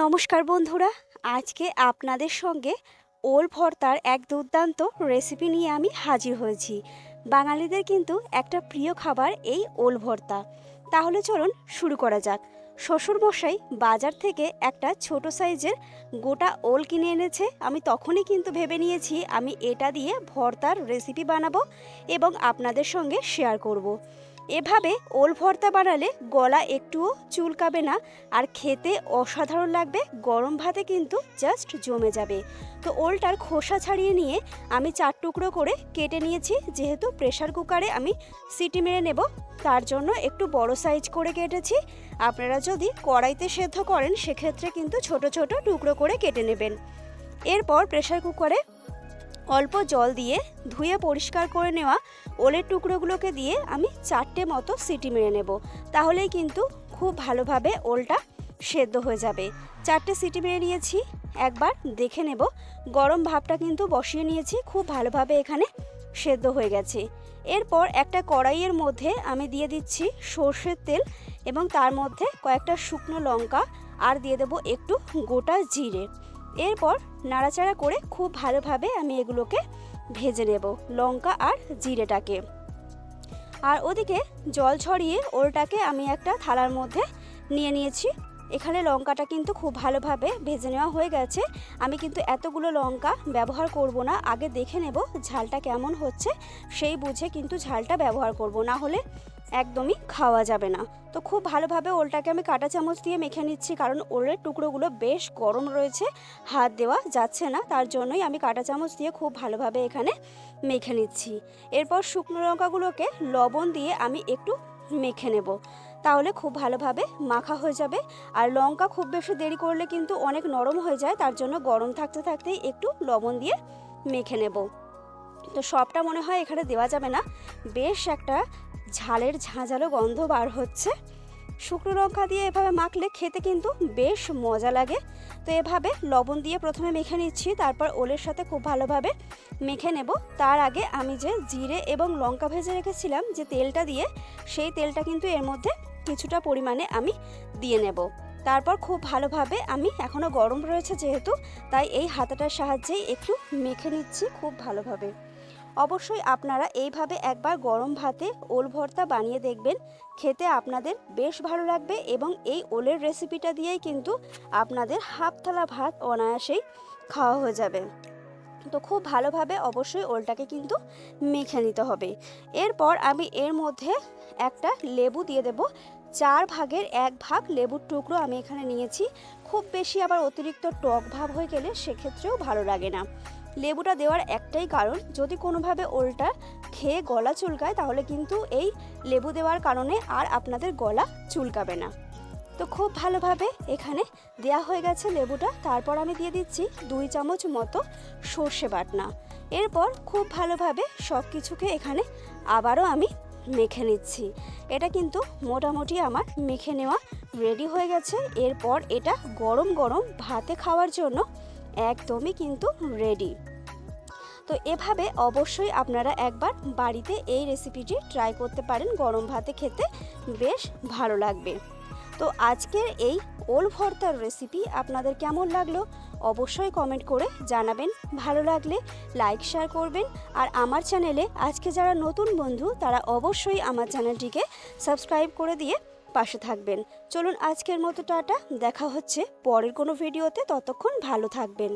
নমস্কার বন্ধুরা, আজকে আপনাদের সঙ্গে ওল ভর্তার এক দুর্দান্ত রেসিপি নিয়ে আমি হাজির হয়েছি। বাঙালিদের কিন্তু একটা প্রিয় খাবার এই ওল ভর্তা। তাহলে চলুন শুরু করা যাক। শ্বশুরমশাই বাজার থেকে একটা ছোট সাইজের গোটা ওল কিনে এনেছে। আমি তখনই কিন্তু ভেবে নিয়েছি আমি এটা দিয়ে ভর্তার রেসিপি বানাবো এবং আপনাদের সঙ্গে শেয়ার করব। এভাবে ওল ভর্তা বানালে গলা একটুও চুলকাবে না, আর খেতে অসাধারণ লাগবে। গরম ভাতে কিন্তু জাস্ট জমে যাবে। তো ওলটার খোসা ছাড়িয়ে নিয়ে আমি চার টুকরো করে কেটে নিয়েছি, যেহেতু প্রেশার কুকারে আমি সিটি মেরে নেব, তার জন্য একটু বড় সাইজ করে কেটেছি। আপনারা যদি কড়াইতে সেদ্ধ করেন, সেক্ষেত্রে কিন্তু ছোট ছোট টুকরো করে কেটে নেবেন। এরপর প্রেশার কুকারে অল্প জল দিয়ে ধুয়ে পরিষ্কার করে নেওয়া ওলের টুকরোগুলোকে দিয়ে আমি চারটে মতো সিটি মেরে নেব। তাহলেই কিন্তু খুব ভালোভাবে ওলটা সেদ্ধ হয়ে যাবে। চারটে সিটি মেরে নিয়েছি, একবার দেখে নেব। গরম ভাবটা কিন্তু বসিয়ে নিয়েছি, খুব ভালোভাবে এখানে সেদ্ধ হয়ে গেছে। এরপর একটা কড়াইয়ের মধ্যে আমি দিয়ে দিচ্ছি সর্ষের তেল এবং তার মধ্যে কয়েকটা শুকনো লঙ্কা, আর দিয়ে দেবো একটু গোটা জিরে। এরপর নাড়াচাড়া করে খুব ভালোভাবে আমি এগুলোকে ভেজে নেব, লঙ্কা আর জিরেটাকে। আর ওদিকে জল ছড়িয়ে ওলটাকে আমি একটা থালার মধ্যে নিয়ে নিয়েছি। এখানে লঙ্কাটা কিন্তু খুব ভালোভাবে ভেজে নেওয়া হয়ে গেছে। আমি কিন্তু এতগুলো লঙ্কা ব্যবহার করব না। আগে দেখে নেব ঝালটা কেমন হচ্ছে। সেই বুঝে কিন্তু ঝালটা ব্যবহার করব, না হলে একদমই খাওয়া যাবে না। তো খুব ভালোভাবে ওলটাকে আমি কাঁটা চামচ দিয়ে মেখে নিচ্ছি, কারণ ওলের টুকরোগুলো বেশ গরম রয়েছে, হাত দেওয়া যাচ্ছে না, তার জন্যই আমি কাঁটা চামচ দিয়ে খুব ভালোভাবে এখানে মেখে নিচ্ছি। এরপর শুকনো লঙ্কাগুলোকে লবণ দিয়ে আমি একটু মেখে নেব। তাহলে খুব ভালোভাবে মাখা হয়ে যাবে। আর লঙ্কা খুব বেশি দেরি করলে কিন্তু অনেক নরম হয়ে যায়, তার জন্য গরম থাকতে থাকতেই একটু লবণ দিয়ে মেখে নেব। তো সবটা মনে হয় এখানে দেওয়া যাবে না। বেশ একটা ঝালের ঝাঁঝালো গন্ধ বার হচ্ছে। শুকনো লঙ্কা দিয়ে এভাবে মাখলে খেতে কিন্তু বেশ মজা লাগে। তো এভাবে লবণ দিয়ে প্রথমে মেখে নিচ্ছি, তারপর ওলের সাথে খুব ভালোভাবে মেখে নেব। তার আগে আমি যে জিরে এবং লঙ্কা ভেজে রেখেছিলাম, যে তেলটা দিয়ে, সেই তেলটা কিন্তু এর মধ্যে কিছুটা পরিমাণে আমি দিয়ে নেব। তারপর খুব ভালোভাবে আমি এখনও গরম রয়েছে যেহেতু, তাই এই হাতাটার সাহায্যেই একটু মেখে নিচ্ছি খুব ভালোভাবে। অবশ্যই আপনারা এইভাবে একবার গরম ভাতে ওল ভর্তা বানিয়ে দেখবেন, খেতে আপনাদের বেশ ভালো লাগবে এবং এই ওলের রেসিপিটা দিয়েই কিন্তু আপনাদের হাফ থালা ভাত অনায়াসেই খাওয়া হয়ে যাবে। তো খুব ভালোভাবে অবশ্যই ওলটাকে কিন্তু মেখে নিতে হবে। এরপর আমি এর মধ্যে একটা লেবু দিয়ে দেব। চার ভাগের এক ভাগ লেবুর টুকরো আমি এখানে নিয়েছি। খুব বেশি আবার অতিরিক্ত টক ভাব হয়ে গেলে সেক্ষেত্রেও ভালো লাগে না। লেবুটা দেওয়ার একটাই কারণ, যদি কোনোভাবে ওলটা খেয়ে গলা চুলকায়, তাহলে কিন্তু এই লেবু দেওয়ার কারণে আর আপনাদের গলা চুলকাবে না। তো খুব ভালোভাবে এখানে দেয়া হয়ে গেছে লেবুটা। তারপর আমি দিয়ে দিচ্ছি দুই চামচ মতো সর্ষে বাটনা। এরপর খুব ভালোভাবে সব কিছুকে এখানে আবারও আমি মেখে নিচ্ছি। এটা কিন্তু মোটামুটি আমার মেখে নেওয়া রেডি হয়ে গেছে। এরপর এটা গরম গরম ভাতে খাওয়ার জন্য একদমই কিন্তু রেডি তো এভাবে অবশ্যই আপনারা একবার বাড়িতে এই রেসিপিটি ট্রাই করতে পারেন। গরম ভাতে খেতে বেশ ভালো লাগবে। তো আজকের এই ওল ভর্তার রেসিপি আপনাদের কেমন লাগল অবশ্যই কমেন্ট করে জানাবেন। ভালো লাগলে লাইক শেয়ার করবেন আর আমার চ্যানেলে আজকে যারা নতুন বন্ধু তারা অবশ্যই আমার চ্যানেলটিকে সাবস্ক্রাইব করে দিয়ে পাশে থাকবেন। চলুন আজকের মতো টাটা, দেখা হচ্ছে পরের কোনো ভিডিওতে ততক্ষণ ভালো থাকবেন।